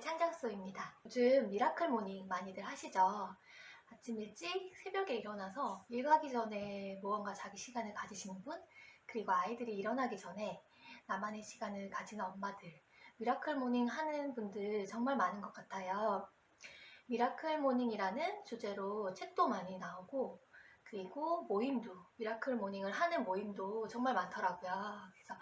창작소입니다. 요즘 미라클 모닝 많이들 하시죠? 아침 일찍 새벽에 일어나서 일 가기 전에 무언가 자기 시간을 가지시는 분, 그리고 아이들이 일어나기 전에 나만의 시간을 가지는 엄마들, 미라클 모닝 하는 분들 정말 많은 것 같아요. 미라클 모닝이라는 주제로 책도 많이 나오고, 그리고 모임도, 미라클 모닝을 하는 모임도 정말 많더라고요. 그래서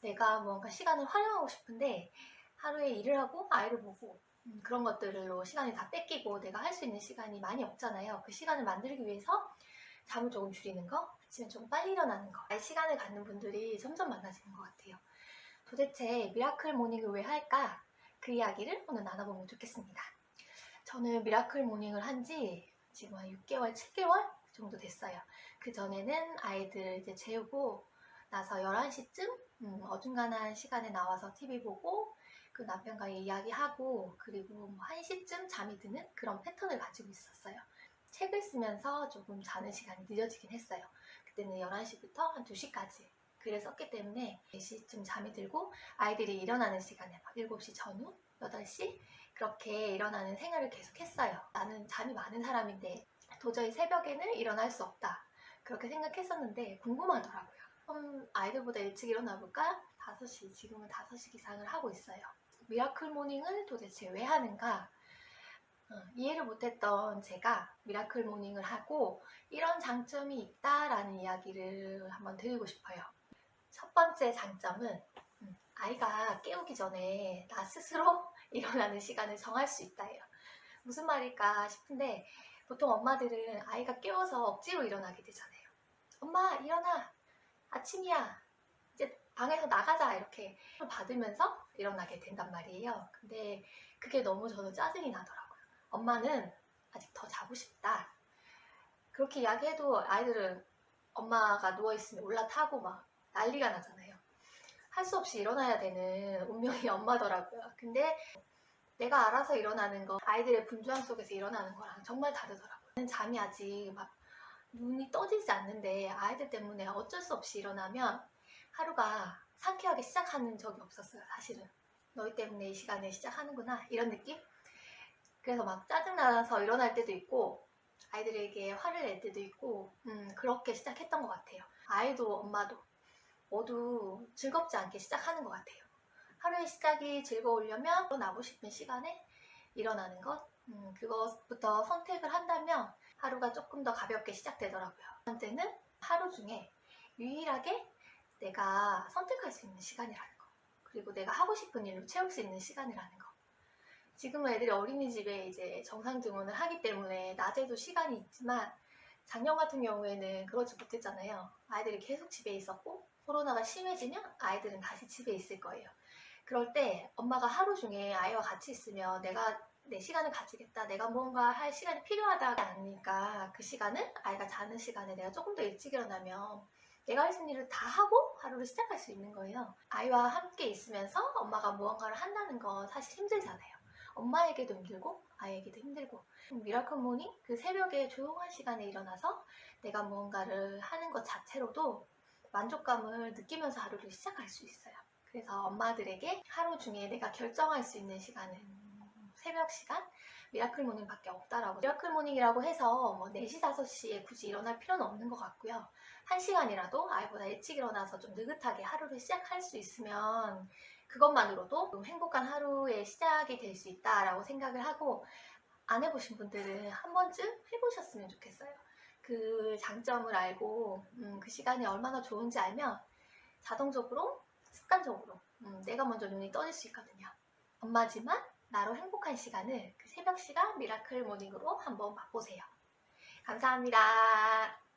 내가 뭔가 시간을 활용하고 싶은데, 하루에 일을 하고 아이를 보고 음, 그런 것들로 시간이 다 뺏기고 내가 할 수 있는 시간이 많이 없잖아요. 그 시간을 만들기 위해서 잠을 조금 줄이는 거, 아침에 조금 빨리 일어나는 거, 알 시간을 갖는 분들이 점점 많아지는 것 같아요. 도대체 미라클 모닝을 왜 할까? 그 이야기를 오늘 나눠보면 좋겠습니다. 저는 미라클 모닝을 한 지 지금 한 6개월, 7개월 정도 됐어요. 그 전에는 아이들 이제 재우고 나서 11시쯤 음, 어중간한 시간에 나와서 TV 보고 그 남편과 이야기하고 그리고 뭐 1시쯤 잠이 드는 그런 패턴을 가지고 있었어요. 책을 쓰면서 조금 자는 시간이 늦어지긴 했어요. 그때는 11시부터 한 2시까지 글을 썼기 때문에 4시쯤 잠이 들고 아이들이 일어나는 시간에 막 7시 전후, 8시 그렇게 일어나는 생활을 계속 했어요. 나는 잠이 많은 사람인데 도저히 새벽에는 일어날 수 없다. 그렇게 생각했었는데 궁금하더라고요. 그럼 아이들보다 일찍 일어나 볼까? 5시, 지금은 5시 기상을 하고 있어요. 미라클 모닝을 도대체 왜 하는가? 어, 이해를 못했던 제가 미라클 모닝을 하고 이런 장점이 있다라는 이야기를 한번 드리고 싶어요. 첫 번째 장점은 음, 아이가 깨우기 전에 나 스스로 일어나는 시간을 정할 수 있다예요. 무슨 말일까 싶은데 보통 엄마들은 아이가 깨워서 억지로 일어나게 되잖아요. 엄마 일어나 아침이야 이제 방에서 나가자 이렇게 받으면서 일어나게 된단 말이에요. 근데 그게 너무 저는 짜증이 나더라고요. 엄마는 아직 더 자고 싶다. 그렇게 이야기해도 아이들은 엄마가 누워있으면 올라타고 막 난리가 나잖아요. 할 수 없이 일어나야 되는 운명이 엄마더라고요. 근데 내가 알아서 일어나는 거, 아이들의 분주함 속에서 일어나는 거랑 정말 다르더라고요. 잠이 아직 막 눈이 떠지지 않는데 아이들 때문에 어쩔 수 없이 일어나면 하루가 상쾌하게 시작하는 적이 없었어요, 사실은. 너희 때문에 이 시간에 시작하는구나, 이런 느낌? 그래서 막 짜증나서 일어날 때도 있고, 아이들에게 화를 낼 때도 있고, 음, 그렇게 시작했던 것 같아요. 아이도 엄마도 모두 즐겁지 않게 시작하는 것 같아요. 하루의 시작이 즐거우려면 일어나고 싶은 시간에 일어나는 것, 음, 그것부터 선택을 한다면 하루가 조금 더 가볍게 시작되더라고요. 첫 번째는 하루 중에 유일하게 내가 선택할 수 있는 시간이라는 거. 그리고 내가 하고 싶은 일로 채울 수 있는 시간이라는 거. 지금은 애들이 어린이집에 이제 정상 등원을 하기 때문에 낮에도 시간이 있지만 작년 같은 경우에는 그렇지 못했잖아요. 아이들이 계속 집에 있었고 코로나가 심해지면 아이들은 다시 집에 있을 거예요. 그럴 때 엄마가 하루 중에 아이와 같이 있으면 내가 내 시간을 가지겠다. 내가 뭔가 할 시간이 필요하다 않으니까 그 시간을 아이가 자는 시간에 내가 조금 더 일찍 일어나면 내가 할 수 있는 일을 다 하고 하루를 시작할 수 있는 거예요. 아이와 함께 있으면서 엄마가 무언가를 한다는 건 사실 힘들잖아요. 엄마에게도 힘들고 아이에게도 힘들고 미라클 모닝 그 새벽에 조용한 시간에 일어나서 내가 무언가를 하는 것 자체로도 만족감을 느끼면서 하루를 시작할 수 있어요. 그래서 엄마들에게 하루 중에 내가 결정할 수 있는 시간은 새벽 시간? 미라클 모닝밖에 없다라고 미라클 모닝이라고 해서 뭐 4시, 5시에 굳이 일어날 필요는 없는 것 같고요. 1시간이라도 아이보다 일찍 일어나서 좀 느긋하게 하루를 시작할 수 있으면 그것만으로도 좀 행복한 하루의 시작이 될 수 있다라고 생각을 하고 안 해보신 분들은 한 번쯤 해보셨으면 좋겠어요. 그 장점을 알고 음, 그 시간이 얼마나 좋은지 알면 자동적으로 습관적으로 음, 내가 먼저 눈이 떠질 수 있거든요. 엄마지만 나로 행복한 시간을 그 새벽 시간 미라클 모닝으로 한번 맛보세요. 감사합니다.